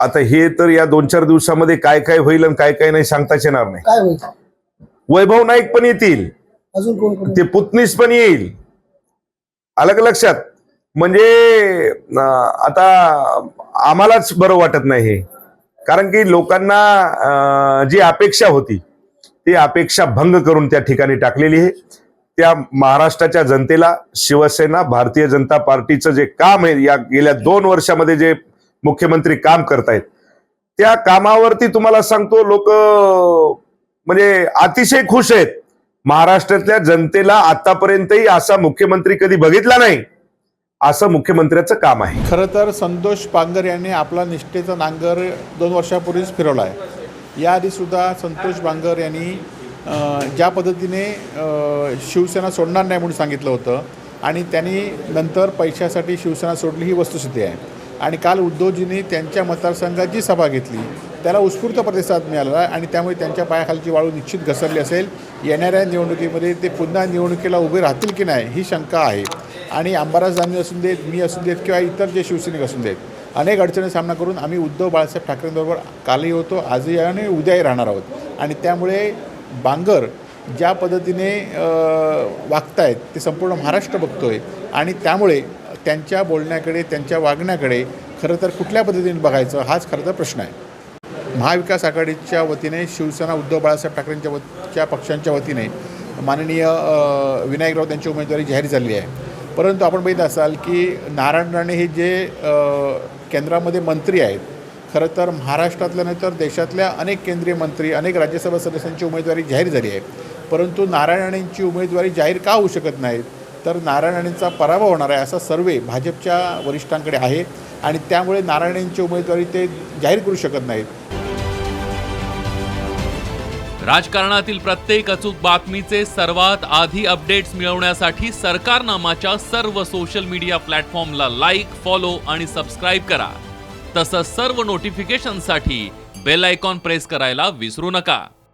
आता हे तर या दोन चार दिवसामध्ये काय काय होईल आणि काय काय नाही सांगताच येणार नाही. काय होईल? वैभव नाईक पण येतील. अजून कोण कोण ते पुतनीस पण येईल. आलं का लक्षात. म्हणजे अं, आता आम्हालाच बरं वाटत नाही हे. कारण की लोकांना अं, जी अपेक्षा होती ती अपेक्षा भंग करून त्या ठिकाणी टाकलेली आहे. त्या महाराष्ट्राच्या जनतेला शिवसेना भारतीय जनता पार्टीचं जे काम आहे या गेल्या दोन वर्षामध्ये जे मुख्यमंत्री काम करतायत. त्या कामावरती तुम्हाला सांगतो लोक म्हणजे अतिशय खुश आहेत. महाराष्ट्रातल्या जनतेला आतापर्यंतही असा मुख्यमंत्री कधी बघितला नाही असं मुख्यमंत्र्याचं काम आहे. खरं तर संतोष पांगर यांनी आपला निष्ठेचा नांगर दोन वर्षापूर्वीच फिरवला आहे याआधीसुद्धा संतोष बांगर यांनी ज्या पद्धतीने शिवसेना सोडणार नाही म्हणून सांगितलं होतं आणि त्यांनी नंतर पैशासाठी शिवसेना सोडली ही वस्तुस्थिती आहे. आणि काल उद्धवजींनी त्यांच्या मतदारसंघाची सभा घेतली. त्याला उत्स्फूर्त प्रतिसाद मिळाला आणि त्यामुळे त्यांच्या पायाखालची वाळू निश्चित घसरली असेल. येणाऱ्या निवडणुकीमध्ये ते पुन्हा निवडणुकीला उभे राहतील की नाही ही शंका आहे. आणि अंबाराज दानवे असून देत मी असून देत किंवा इतर जे शिवसैनिक असून देत अनेक अडचणी सामना करून आम्ही उद्धव बाळासाहेब ठाकरेंबरोबर कालही होतो आजही आणि उद्याही राहणार आहोत. आणि त्यामुळे बांगर ज्या पद्धतीने वागतायत ते संपूर्ण महाराष्ट्र बघतो आहे आणि त्यामुळे त्यांच्या बोलण्याकडे त्यांच्या वागण्याकडे खरं तर कुठल्या पद्धतीने बघायचं? हाच खरं तर प्रश्न आहे. महाविकास आघाडीच्या वतीने शिवसेना उद्धव बाळासाहेब ठाकरेंच्या वतच्या पक्षांच्या वतीने माननीय विनायक राऊत यांची उमेदवारी जाहीर झाली आहे. परंतु आपण बघित असाल की नारायण राणे हे जे केंद्रामध्ये मंत्री आहेत खरं तर महाराष्ट्रातल्या नाही तर देशातल्या अनेक केंद्रीय मंत्री अनेक राज्यसभा सदस्यांची उमेदवारी जाहीर झाली आहे. परंतु नारायण राणेंची उमेदवारी जाहीर का होऊ शकत नाहीत? तर नारायण पराभव होणार आहे असा सर्वे भाजपच्या वरिष्ठांकडे आहे आणि त्यामुळे नारायणांची उमेदवारी ते जाहीर करू शकत नाहीत. राजकारणातील प्रत्येक अचूक बातमीचे सर्वात आधी अपडेट्स मिळवण्यासाठी सरकारनामाच्या सर्व सोशल मीडिया प्लॅटफॉर्मला लाईक फॉलो आणि सबस्क्राईब करा. तसंच सर्व नोटिफिकेशनसाठी बेल आयकॉन प्रेस करायला विसरू नका.